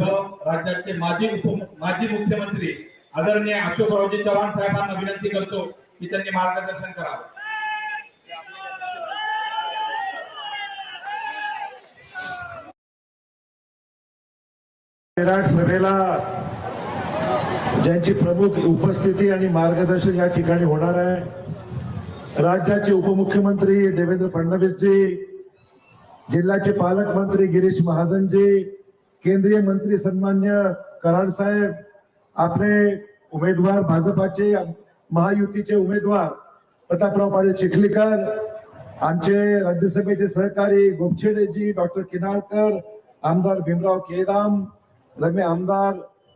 राज्याचे माजी उप माजी मुख्यमंत्री आदरणीय अशोकरावजी चव्हाण साहेबांना विनंती करतो की त्यांनी मार्गदर्शन करावं. सभेला ज्यांची प्रमुख उपस्थिती आणि मार्गदर्शन या ठिकाणी होणार आहे राज्याचे उपमुख्यमंत्री देवेंद्र फडणवीसजी जिल्ह्याचे पालकमंत्री गिरीश महाजनजी केंद्रीय मंत्री सन्मान्य कराड साहेब आपले उमेदवार भाजपाचे महायुतीचे उमेदवार प्रतापराव पाटील चिखलीकर आमचे राज्यसभेचे सहकारी गोपछेडेजी डॉक्टर किनाळकर आमदार भीमराव केदाम रमे आमदार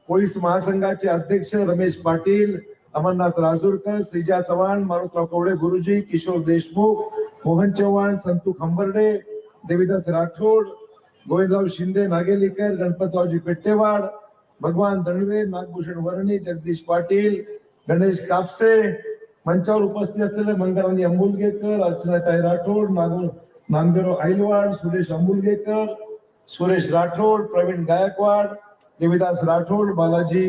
पोलीस महासंघाचे अध्यक्ष रमेश पाटील अमरनाथ राजूरकर श्रीजा चव्हाण मारुतराव कवडे गुरुजी किशोर देशमुख मोहन चव्हाण संतू खंबर्डे देवीदास राठोड गोविंदराव शिंदे नागेलीकर गणपतरावजी पेट्टेवाड भगवान दणवे नागभूषण वर्णी जगदीश पाटील गणेश कापसे मंचावर उपस्थित असलेले मंगळानी अंबुलगेकर अर्चनाताई राठोड नागू नामदेवराव ऐलवाड सुरेश अंबुलगेकर सुरेश राठोड प्रवीण गायकवाड देवीदास राठोड बालाजी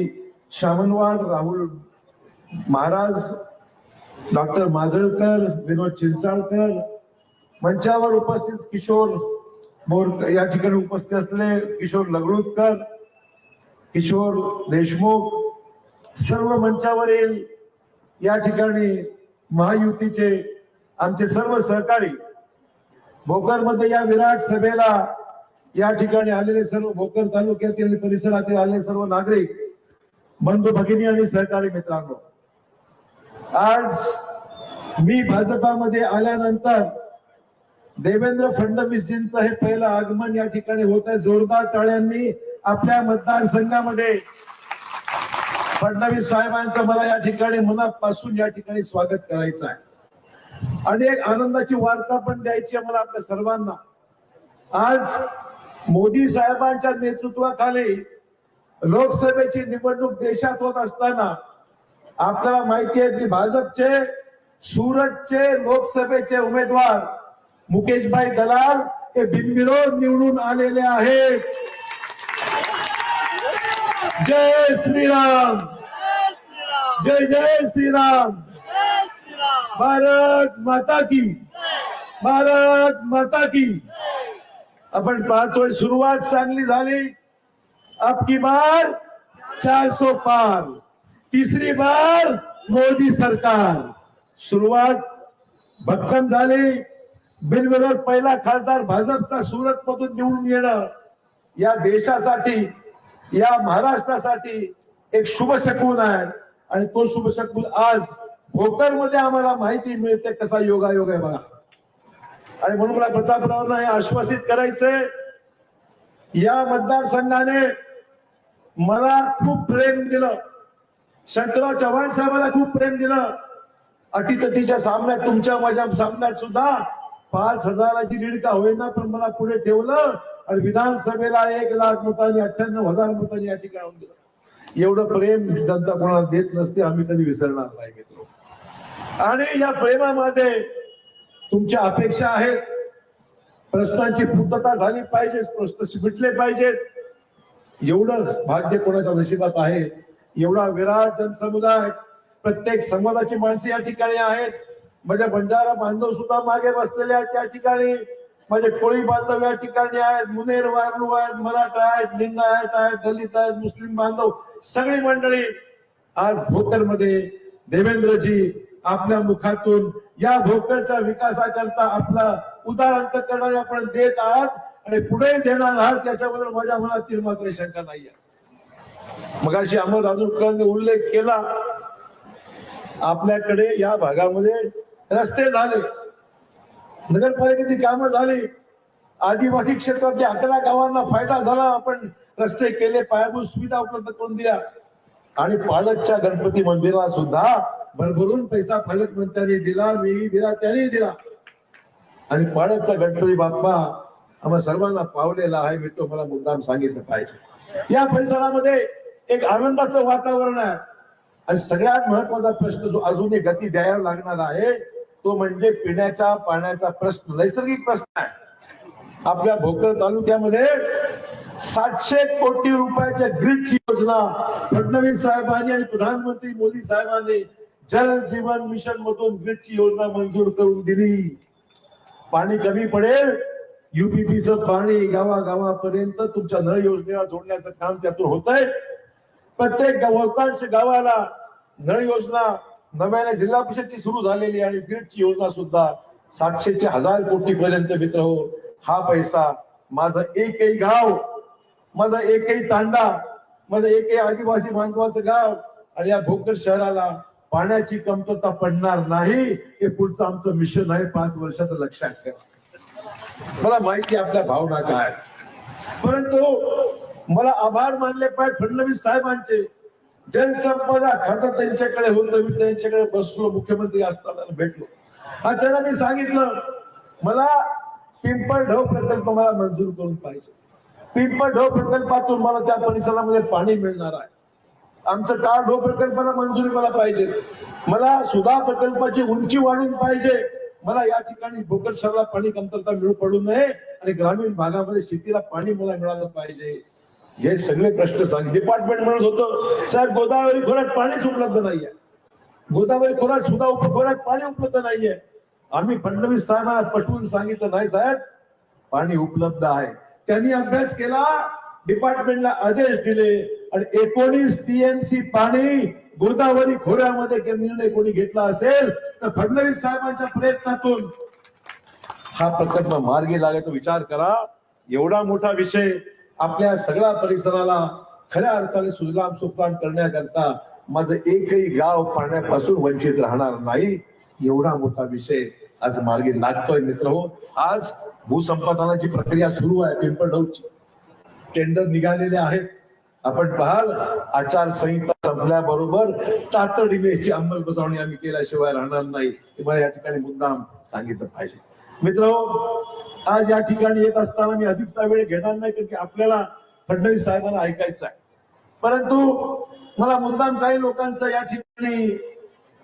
शामनवाड राहुल महाराज डॉक्टर माजळकर विनोद चिंचाळकर मंचावर उपस्थित किशोर मोर या ठिकाणी उपस्थित असलेले किशोर लग्रुतकर किशोर देशमुख सर्व मंचावरील या ठिकाणी महायुतीचे आमचे सर्व सहकारी भोकरमध्ये या विराट सभेला या ठिकाणी आलेले सर्व भोकर तालुक्यातील परिसरातील आलेले सर्व नागरिक बंधू भगिनी आणि सहकारी मित्रांनो आज मी भाजपामध्ये आल्यानंतर देवेंद्र फडणवीसजींचं हे पहिलं आगमन या ठिकाणी होत आहे. जोरदार टाळ्यांनी आपल्या मतदारसंघामध्ये फडणवीस साहेबांचं मला या ठिकाणी मनापासून या ठिकाणी स्वागत करायचं आहे. आणि एक आनंदाची वार्ता पण द्यायची आहे मला आपल्या सर्वांना. आज मोदी साहेबांच्या नेतृत्वाखाली लोकसभेची निवडणूक देशात होत असताना आपल्याला माहिती आहे की भाजपचे सुरतचे लोकसभेचे उमेदवार मुकेशभाई दलाल हे बिनविरोध निवडून आलेले आहेत. जय श्रीराम. जय जय श्रीराम. भारत माता की. भारत माता की. आपण पाहतोय सुरुवात चांगली झाली. आपकी बार चार सो पार. तिसरी बार मोदी सरकार. सुरुवात भक्कम झाली. बिनविरोध पहिला खासदार भाजपचा सुरत मधून निवडून येणं या देशासाठी या महाराष्ट्रासाठी एक शुभ शकून आहे. आणि तो शुभ शकून आज भोकरमध्ये आम्हाला माहिती मिळते कसा योगायोग आहे बघा. आणि म्हणून मला प्रतापरावांना हे आश्वासित करायचंय या मतदारसंघाने मला खूप प्रेम दिलं. शंकरराव चव्हाण साहेबांना खूप प्रेम दिलं. अटीतटीच्या सामन्यात तुमच्या माझ्या सामन्यात सुद्धा पाच हजाराची लीड का होईना पण मला पुढे ठेवलं आणि विधानसभेला एक लाख मतांनी अठ्ठ्याण्णव हजार मतांनी या ठिकाणी दिलं. एवढं प्रेम जनता कोणाला देत नसते आम्ही कधी विसरणार नाही मित्र. आणि या प्रेमामध्ये तुमच्या अपेक्षा आहेत. प्रश्नांची पूर्तता झाली पाहिजे प्रश्न सुटले पाहिजेत. एवढं भाग्य कोणाच्या नशिबात आहे? एवढा विराट जनसमुदाय प्रत्येक समाजाची माणसे या ठिकाणी आहेत. म्हणजे माझ्या बंजारा बांधव सुद्धा मागे बसलेले आहेत त्या ठिकाणी. माझे कोळी बांधव या ठिकाणी आहेत मुनेर वारणू आहेत मराठा आहेत लिंगायत आहेत दलित आहेत मुस्लिम बांधव सगळी मंडळी आज भोकरमध्ये देवेंद्रजी आपल्या मुखातून या भोकरच्या विकासाकरता आपला उदार अंतकरण आपण देत आहात आणि पुढे देणार आहात त्याच्याबद्दल माझ्या मनातील मात्र शंका नाही आहे मगाशी अमर राजूरकरांनी उल्लेख केला. आपल्याकडे या भागामध्ये रस्ते झाले. नगरपालिकेची कामं झाली. आदिवासी क्षेत्रातल्या अकरा गावांना फायदा झाला. आपण रस्ते केले पायाभूत सुविधा उपलब्ध करून दिल्या. आणि पालकच्या गणपती मंदिराला सुद्धा भरभरून पैसा पालकमंत्र्यांनी दिला मीही दिला त्यांनी दिला. आणि पालकचा गणपती बाप्पा आम्हा सर्वांना पावलेला आहे मी तो मला मुद्दाम सांगितलं पाहिजे. या परिसरामध्ये एक आनंदाचं वातावरण आहे. आणि सगळ्यात महत्त्वाचा प्रश्न जो अजूनही गती द्यायला लागणार आहे तो म्हणजे पिण्याच्या पाण्याचा प्रश्न नैसर्गिक प्रश्न आहे. आपल्या भोकर तालुक्यामध्ये सातशे कोटी रुपयाच्या ग्रीडची योजना फडणवीस साहेबांनी आणि प्रधानमंत्री मोदी साहेबांनी जल जीवन मिशन मधून ग्रीडची योजना मंजूर करून दिली. पाणी कमी पडेल युपीपीच पाणी गावागावापर्यंत तुमच्या नळ योजनेला जोडण्याचं काम त्यातून होत आहे प्रत्येक बहुतांश गावाला नळ योजना नव्याने जिल्हा परिषदची सुरू झालेली आणि ग्रीडची योजना सुद्धा सातशेचे हजार कोटी पर्यंत मित्र हो. हा पैसा माझं एकही गाव माझा एकही तांडा माझं एकही आदिवासी बांधवाचं गाव आणि या भोकर शहराला पाण्याची कमतरता पडणार नाही हे पुढचं आमचं मिशन आहे. पाच वर्षाचं लक्षात ठेवा. मला माहिती आपल्या भावना काय परंतु मला आभार मानले पाहिजे फडणवीस साहेबांचे. जलसंपदा खातं त्यांच्याकडे होतं मी त्यांच्याकडे बसलो मुख्यमंत्री असताना भेटलो. आणि त्यांना मी सांगितलं मला पिंपळ ढव प्रकल्प मला मंजूर करून पाहिजे. पिंपळ ढव प्रकल्पातून मला त्या परिसरामध्ये पाणी मिळणार आहे. आमचं काळ ढो प्रकल्पाला मंजुरी मला पाहिजे. मला सुधा प्रकल्पाची उंची वाढून पाहिजे. मला या ठिकाणी भोकर शहराला पाणी कमतरता मिळू पडू नये आणि ग्रामीण भागामध्ये शेतीला पाणी मला मिळालं पाहिजे. हे सगळे प्रश्न सांग. डिपार्टमेंट म्हणत होतं साहेब गोदावरी खोऱ्यात पाणीच उपलब्ध नाहीये. गोदावरी खोऱ्यात सुद्धा खोऱ्यात पाणी उपलब्ध नाहीये. आम्ही फडणवीस साहेबांना पटवून सांगितलं नाही साहेब पाणी उपलब्ध आहे. त्यांनी अभ्यास केला डिपार्टमेंटला आदेश दिले आणि एकोणीस टीएमसी पाणी गोदावरी खोऱ्यामध्ये निर्णय कोणी घेतला असेल तर फडणवीस साहेबांच्या प्रयत्नातून. हा प्रकल्प मार्गी लागेल विचार करा. एवढा मोठा विषय आपल्या सगळ्या परिसराला खऱ्या अर्थाने सुजलाम सुफलाम करण्याकरता माझं एकही गाव पाण्यापासून वंचित राहणार नाही एवढा मोठा विषय आज मार्गी लागतोय मित्र हो. आज भूसंपादनाची प्रक्रिया सुरू आहे पिंपळढौची टेंडर निघालेले आहेत. आपण पाहाल आचारसंहिता संपल्याबरोबर तातडीने याची अंमलबजावणी आम्ही केल्याशिवाय राहणार नाही. हे मला या ठिकाणी मुद्दाम सांगितलं पाहिजे. मित्र हो, आज या ठिकाणी येत असताना मी अधिकचा वेळ घेणार नाही कारण की आपल्याला फडणवीस साहेबांना ऐकायचं आहे. परंतु मला मुद्दाम काही लोकांचं या ठिकाणी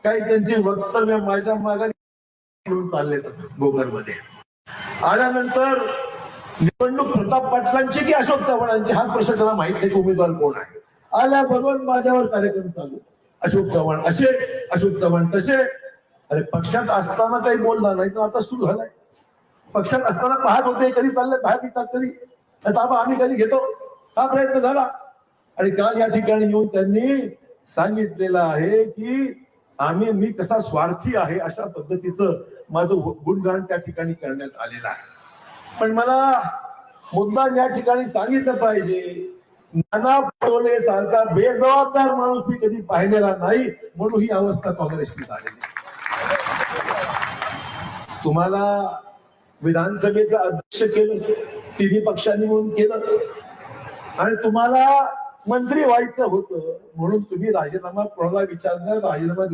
काही त्यांची वक्तव्य माझ्या मागे घेऊन चालले गोकरमध्ये आल्यानंतर निवडणूक प्रताप पाटलांची की अशोक चव्हाणांची? हाच प्रश्न त्याला माहीत नाही की उमेदवार कोण आहे. आल्याबरोबर माझ्यावर कार्यक्रम चालू. अशोक चव्हाण असे अशोक चव्हाण तसे. अरे पक्षात असताना काही बोलला नाही तर आता सुरू झालाय. पक्षात असताना पाहत होते कधी चालले बाहेर निघतात कधी? ताबा आम्ही कधी घेतो? हा प्रयत्न झाला. आणि काल या ठिकाणी येऊन त्यांनी सांगितलेलं आहे की आम्ही मी कसा स्वार्थी आहे अशा पद्धतीचं माझं गुणगान त्या ठिकाणी करण्यात आलेलं आहे. पण मला मुद्दा या ठिकाणी सांगितलं पाहिजे नाना पटोले सारखा बेजबाबदार माणूस मी कधी पाहिलेला नाही म्हणून ही अवस्था काँग्रेसची झालेली तुम्हाला विधानसभेचं अध्यक्ष केलं तिन्ही पक्षांनी म्हणून केलं. आणि तुम्हाला मंत्री व्हायचं होतं म्हणून तुम्ही राजीनामा कोणाला विचारणार राजीनामा